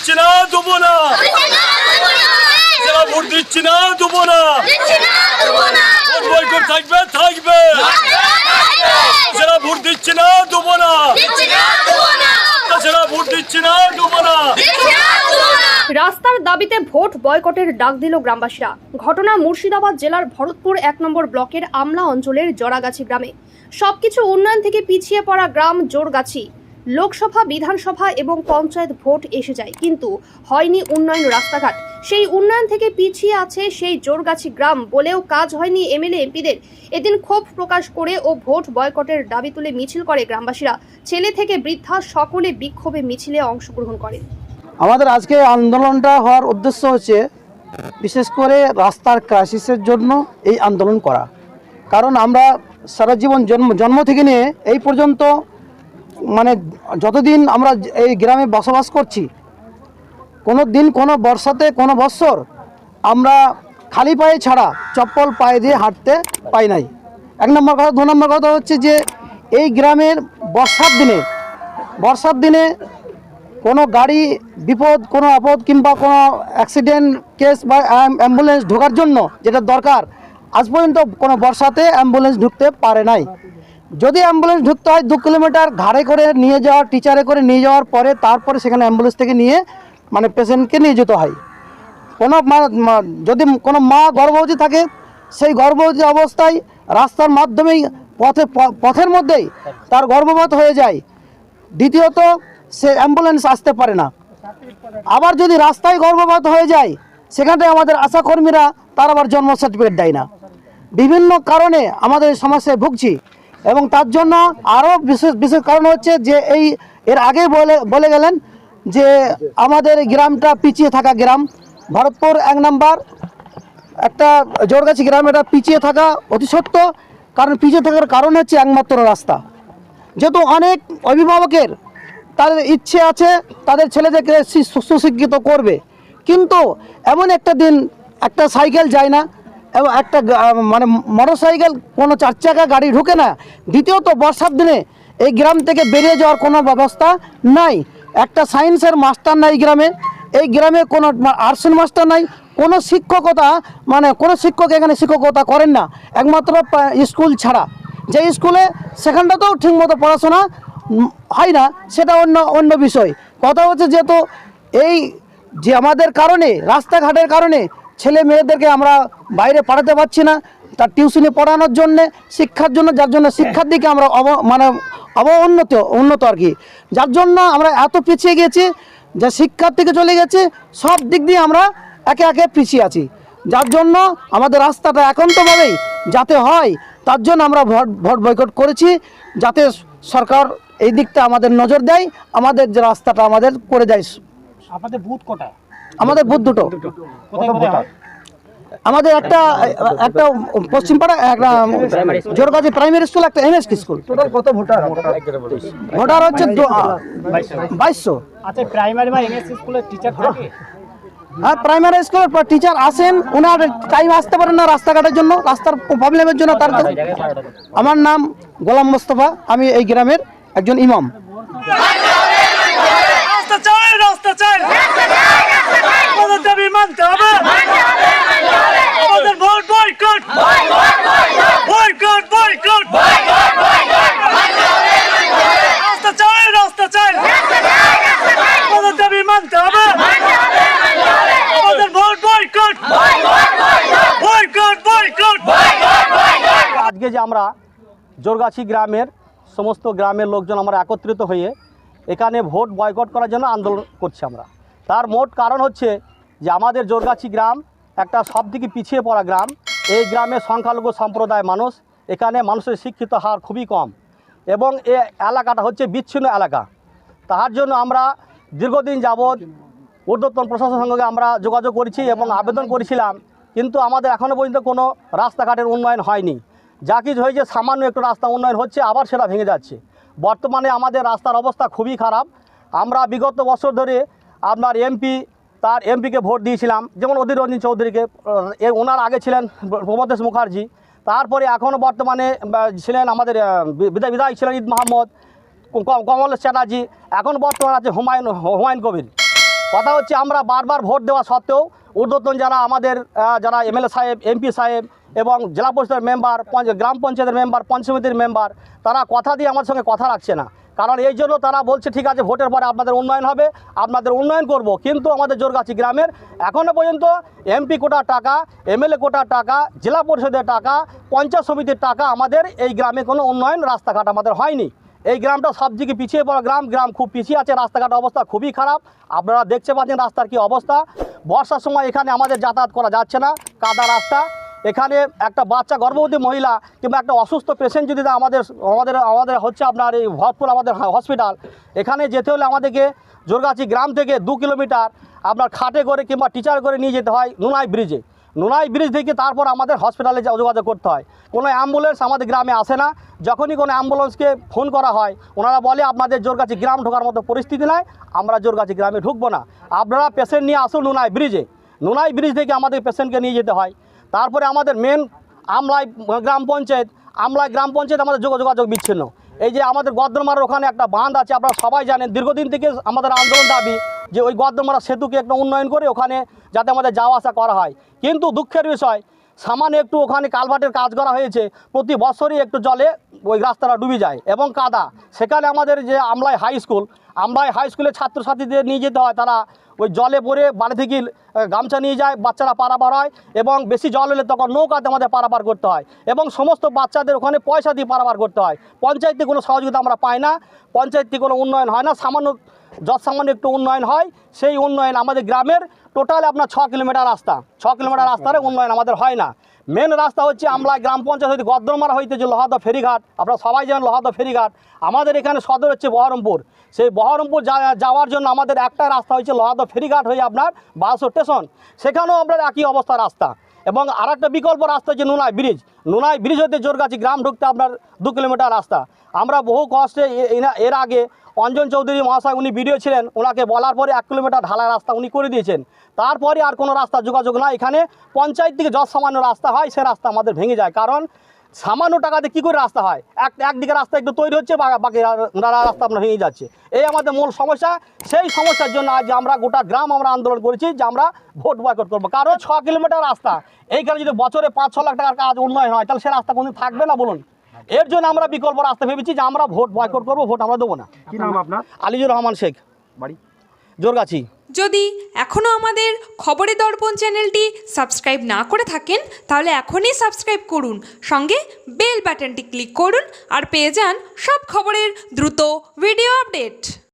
দিচ্ছি না, দেবো না। যারা ভোট দিচ্ছি না, দেবো না। ভোট বয়কট থাকবে থাকবে। যারা ভোট দিচ্ছি না না। রাস্তার দাবিতে ভোট বয়কটের ডাক দিল গ্রামবাসীরা। ঘটনা মুর্শিদাবাদ জেলার ভরতপুর এক নম্বর ব্লকের আমলা অঞ্চলের জরাগাছি গ্রামে। সবকিছু উন্নয়ন থেকে পিছিয়ে পড়া গ্রাম জোরগাছি। লোকসভা, বিধানসভা এবং পঞ্চায়েত ভোট এসে যায়। কিন্তু হয়নি উন্নয়ন রাস্তাঘাট। সেই উন্নয়ন থেকে পিছিয়ে আছে সেই জোরগাছি গ্রাম। বলেও কাজ হয়নি এমএলএ, এমপিদের। এদিন ক্ষোভ প্রকাশ করে ও ভোট বয়কটের দাবি তুলে মিছিল করে গ্রামবাসীরা। ছেলে থেকে বৃদ্ধা সকলে বিক্ষোভে মিছিলে অংশগ্রহণ করে আমাদের আজকে আন্দোলনটা হওয়ার উদ্দেশ্য হচ্ছে বিশেষ করে রাস্তার ক্রাইসিসের জন্য এই আন্দোলন করা। কারণ আমরা সারা জীবন জন্ম জন্ম থেকে নিয়ে এই পর্যন্ত মানে যতদিন আমরা এই গ্রামে বসবাস করছি, কোনো দিন, কোনো বর্ষাতে, কোনো বৎসর আমরা খালি পায়ে ছাড়া চপ্পল পায়ে দিয়ে হাঁটতে পাই নাই। এক নম্বর কথা, দু নম্বর কথা হচ্ছে যে এই গ্রামের বর্ষার দিনে বর্ষার দিনে কোনো গাড়ি বিপদ, কোনো আপদ কিংবা কোনো অ্যাক্সিডেন্ট কেস বা অ্যাম্বুলেন্স ঢোকার জন্য যেটা দরকার, আজ পর্যন্ত কোনো বর্ষাতে অ্যাম্বুলেন্স ঢুকতে পারে নাই। যদি অ্যাম্বুলেন্স ঢুকতে হয় দু কিলোমিটার ঘাড়ে করে নিয়ে যাওয়ার, টিচারে করে নিয়ে যাওয়ার পরে তারপরে সেখানে অ্যাম্বুলেন্স থেকে নিয়ে মানে পেশেন্টকে নিয়ে যেতে হয়। কোনো যদি কোনো মা গর্ভবতী থাকে, সেই গর্ভবতী অবস্থায় রাস্তার মাধ্যমেই পথে পথের মধ্যেই তার গর্ভপাত হয়ে যায়। দ্বিতীয়ত, সে অ্যাম্বুলেন্স আসতে পারে না। আবার যদি রাস্তায় গর্ভপাত হয়ে যায়, সেখানে আমাদের আশাকর্মীরা তার আবার জন্ম সার্টিফিকেট দেয় না। বিভিন্ন কারণে আমাদের সমস্যায় ভুগছি। এবং তার জন্য আরও বিশেষ বিশেষ কারণ হচ্ছে যে এই, এর আগে বলে বলে গেলেন যে আমাদের গ্রামটা পিছিয়ে থাকা গ্রাম। ভরতপুর এক নাম্বার, একটা জোরগাছি গ্রাম, এটা পিছিয়ে থাকা অতি সত্য। কারণ পিছিয়ে থাকার কারণ হচ্ছে একমাত্র রাস্তা। যেহেতু অনেক অভিভাবকের তাদের ইচ্ছে আছে, তাদের ছেলেদেরকে সুশিক্ষিত করবে। কিন্তু এমন একটা দিন, একটা সাইকেল যায় না এবং একটা মানে মোটর সাইকেল কোনো চার চাকা গাড়ি ঢুকে না। দ্বিতীয়ত, বর্ষার দিনে এই গ্রাম থেকে বেরিয়ে যাওয়ার কোনো ব্যবস্থা নাই। একটা সায়েন্সের মাস্টার নাই গ্রামে। এই গ্রামে কোনো আর্টসের মাস্টার নাই। কোনো শিক্ষকতা মানে কোনো শিক্ষক এখানে শিক্ষকতা করেন না। একমাত্র স্কুল ছাড়া। যে স্কুলে সেখানটাতেও ঠিকমতো পড়াশোনা হয় না, সেটা অন্য অন্য বিষয়। কথা হচ্ছে যেহেতু এই যে আমাদের কারণে, রাস্তাঘাটের কারণে ছেলে মেয়েদেরকে আমরা বাইরে পাঠাতে পারছি না, তার টিউশনি পড়ানোর জন্যে, শিক্ষার জন্য, যার জন্য শিক্ষার দিকে আমরা অব মানে অবউন্নত, উন্নত উন্নত আর কি। যার জন্য আমরা এত পিছিয়ে গেছি, যে শিক্ষার থেকে চলে গেছে, সব দিক দিয়ে আমরা একে একে পিছিয়ে আছি। যার জন্য আমাদের রাস্তাটা একান্তভাবেই যাতে হয়, তার জন্য আমরা ভোট ভোট বয়কট করেছি, যাতে সরকার এই দিকটা আমাদের নজর দেয়, আমাদের যে রাস্তাটা আমাদের করে দেয়। আপনাদের বুথ কটা? আমাদের বুথ দুটো? আমাদের একটা একটা পশ্চিমপাড়া একটা জোরগাছি প্রাইমারি স্কুল একটা এমএস স্কুল। টোটাল কত ভোটার? ভোটার হচ্ছে বাইশশো। আচ্ছা প্রাইমারি বা স্কুলের টিচার থাকে? হ্যাঁ প্রাইমারি স্কুলের টিচার আসেন ওনার টাইম আসতে পারেন না রাস্তাঘাটের জন্য রাস্তার প্রবলেমের জন্য তার আমার নাম গোলাম মোস্তফা আমি এই গ্রামের একজন ইমাম রাস্তা চাই রাস্তা চাই আমাদের দাবি মানতে হবে। আমাদের ভোট বয়কট। Boycott boycott. রাস্তা চাই রাস্তা চাই। আমাদের দাবি মানতে হবে। আমাদের ভোট বয়কট। Boycott boycott. আজকে যে আমরা জোরগাছি গ্রামের সমস্ত গ্রামের লোকজন আমরা একত্রিত হয়ে এখানে ভোট বয়কট করার জন্য আন্দোলন করছি আমরা। তার মোট কারণ হচ্ছে যে আমাদের জোরগাছি গ্রাম একটা সব থেকে পিছিয়ে পড়া গ্রাম। এই গ্রামে সংখ্যালঘু সম্প্রদায় মানুষ, এখানে মানুষের শিক্ষিত হার খুবই কম এবং এ এলাকাটা হচ্ছে বিচ্ছিন্ন এলাকা। তার জন্য আমরা দীর্ঘদিন যাবৎ ঊর্ধ্বতন প্রশাসনের সঙ্গে আমরা যোগাযোগ করেছি এবং আবেদন করেছিলাম, কিন্তু আমাদের এখনও পর্যন্ত কোনো রাস্তাঘাটের উন্নয়ন হয়নি। যা কিছু হয়েছে, সামান্য একটু রাস্তা উন্নয়ন হচ্ছে, আবার সেটা ভেঙে যাচ্ছে। বর্তমানে আমাদের রাস্তার অবস্থা খুবই খারাপ। আমরা বিগত বছর ধরে আপনার এমপি তার এমপিকে ভোট দিয়েছিলাম। যেমন অধীর রঞ্জন চৌধুরীকে ওনার আগে ছিলেন প্রমোদেশ মুখার্জি। তারপরে এখনও বর্তমানে ছিলেন আমাদের বিধায়ক ছিলেন ঈদ মাহমদ কমলেশ চ্যাটার্জি। এখন বর্তমানে আছে হুমায়ুন হুমায়ুন কবির। কথা হচ্ছে আমরা বারবার ভোট দেওয়া সত্ত্বেও ঊর্ধ্বতন যারা আমাদের যারা এমএলএ সাহেব, এমপি সাহেব এবং জেলা পরিষদের মেম্বার গ্রাম পঞ্চায়েতের মেম্বার পঞ্চায়েত সমিতির মেম্বার, তারা কথা দিয়ে আমার সঙ্গে কথা রাখছে না। কারণ এই জন্য তারা বলছে, ঠিক আছে, ভোটের পরে আপনাদের উন্নয়ন হবে, আপনাদের উন্নয়ন করব। কিন্তু আমাদের জোরগাছি গ্রামের এখনও পর্যন্ত এমপি কোটার টাকা, এমএলএ কোটার টাকা, জেলা পরিষদের টাকা, পঞ্চায়েত সমিতির টাকা আমাদের এই গ্রামে কোনো উন্নয়ন রাস্তাঘাট আমাদের হয়নি। এই গ্রামটা সব সবদিকে পিছিয়ে পড়া গ্রাম গ্রাম খুব পিছিয়ে আছে রাস্তাঘাট অবস্থা খুবই খারাপ। আপনারা দেখতে পাচ্ছেন রাস্তার কি অবস্থা। বর্ষার সময় এখানে আমাদের যাতায়াত করা যাচ্ছে না, কাদা রাস্তা। এখানে একটা বাচ্চা গর্ভবতী মহিলা কিংবা একটা অসুস্থ পেশেন্ট যদি আমাদের আমাদের আমাদের হচ্ছে আপনার এই ভরতপুর আমাদের হসপিটাল এখানে যেতে হলে আমাদেরকে জোরগাছি গ্রাম থেকে দু কিলোমিটার আপনার খাটে করে কিংবা টিচার করে নিয়ে যেতে হয় নুনাই ব্রিজে নুনাই ব্রিজ থেকে তারপর আমাদের হসপিটালে যোগাযোগ করতে হয়। কোনো অ্যাম্বুলেন্স আমাদের গ্রামে আসে না। যখনই কোনো অ্যাম্বুলেন্সকে ফোন করা হয়, ওনারা বলে, আপনাদের জোরগাছি গ্রাম ঢোকার মতো পরিস্থিতি নাই, আমরা জোরগাছি গ্রামে ঢুকবো না। আপনারা পেশেন্ট নিয়ে আসুন নুনাই ব্রিজে নুনাই ব্রিজ থেকে আমাদের পেশেন্টকে নিয়ে যেতে হয়। তারপরে আমাদের মেন আমলাই গ্রাম পঞ্চায়েত। আমলাই গ্রাম পঞ্চায়েত আমাদের যোগ- যোগাযোগ বিচ্ছিন্ন। এই যে আমাদের গদ্রমার ওখানে একটা বাঁধ আছে, আপনারা সবাই জানেন, দীর্ঘদিন থেকে আমাদের আন্দোলন দাবি যে ওই গদ্রমারা সেতুকে একটা উন্নয়ন করে ওখানে যাতে আমাদের যাওয়া আসা করা হয়। কিন্তু দুঃখের বিষয় সামান্য একটু ওখানে কালভার্টের কাজ করা হয়েছে, প্রতি বছরই একটু জলে ওই রাস্তাটা ডুবে যায় এবং কাদা। সেখানে আমাদের যে Amlai high school, Amlai high স্কুলের ছাত্রছাত্রীদের নিয়ে যেতে হয়, তারা ওই জলে পড়ে বাড়ি থেকে গামছা নিয়ে যায়, বাচ্চারা পারাপার হয় এবং বেশি জল হলে তখন নৌকাতে আমাদের পারাপার করতে হয় এবং সমস্ত বাচ্চাদের ওখানে পয়সা দিয়ে পারাপার করতে হয়। পঞ্চায়েত কোনো সহযোগিতা আমরা পাই না, পঞ্চায়েত কোনো উন্নয়ন হয় না, সামান্য যত সামান্য একটু উন্নয়ন হয়, সেই উন্নয়ন আমাদের গ্রামের টোটাল আপনার ছ কিলোমিটার রাস্তা। ছ কিলোমিটার রাস্তার উন্নয়ন আমাদের হয় না। মেন রাস্তা হচ্ছে আমরা গ্রাম পঞ্চায়েত হইতে গদ্রমারা হইতে যে লোহাদা ফেরিঘাট আপনারা সবাই জানেন লোহাদা ফেরিঘাট। আমাদের এখানে সদর হচ্ছে বহরমপুর। সেই বহরমপুর যাওয়ার জন্য আমাদের একটা রাস্তা হচ্ছে লোহাদা ফেরিঘাট হয়ে আপনার বারোশো স্টেশন। সেখানেও আপনার একই অবস্থা রাস্তা। এবং আর একটা বিকল্প রাস্তা হচ্ছে নুনাই ব্রিজ। নুনাই ব্রিজ হতে জোরগাছি গ্রাম ঢুকতে আপনার দু কিলোমিটার রাস্তা। আমরা বহু কষ্টে এর আগে অঞ্জন চৌধুরী মহাশয় উনি ভিডিও ছিলেন, ওনাকে বলার পরে এক কিলোমিটার ঢালাই রাস্তা উনি করে দিয়েছেন। তারপরে আর কোনো রাস্তা যোগাযোগ না এখানে পঞ্চায়েত থেকে যত সামান্য রাস্তা হয়, সে রাস্তা আমাদের ভেঙে যায়। কারণ সামান্য টাকাতে কী করে রাস্তা হয়? এক, একদিকে রাস্তা একটু তৈরি হচ্ছে বাকি রাস্তা আপনার ভেঙে যাচ্ছে। এই আমাদের মূল সমস্যা। সেই সমস্যার জন্য আজ আমরা গোটা গ্রাম আমরা আন্দোলন করেছি যে আমরা ভোট বয়কট করব। কারণ ছ কিলোমিটার রাস্তা। এইখানে যদি বছরে পাঁচ, ছ লাখ টাকার কাজ উন্নয়ন হয়, তাহলে সে রাস্তা কোনদিন থাকবে না বলুন? এর জন্য আমরা বিকল্প রাস্তা ভেবেছি যে আমরা ভোট বয়কট করব ভোট আমরা দেবো না। কি নাম আপনার? আলিজুর রহমান শেখ। বাড়ি? জোরগাছি। যদি এখনও আমাদের খবরের দর্পণ চ্যানেলটি সাবস্ক্রাইব না করে থাকেন তাহলে এখনই সাবস্ক্রাইব করুন। সঙ্গে বেল বাটনটি ক্লিক করুন আর পেয়ে যান সব খবরের দ্রুত ভিডিও আপডেট।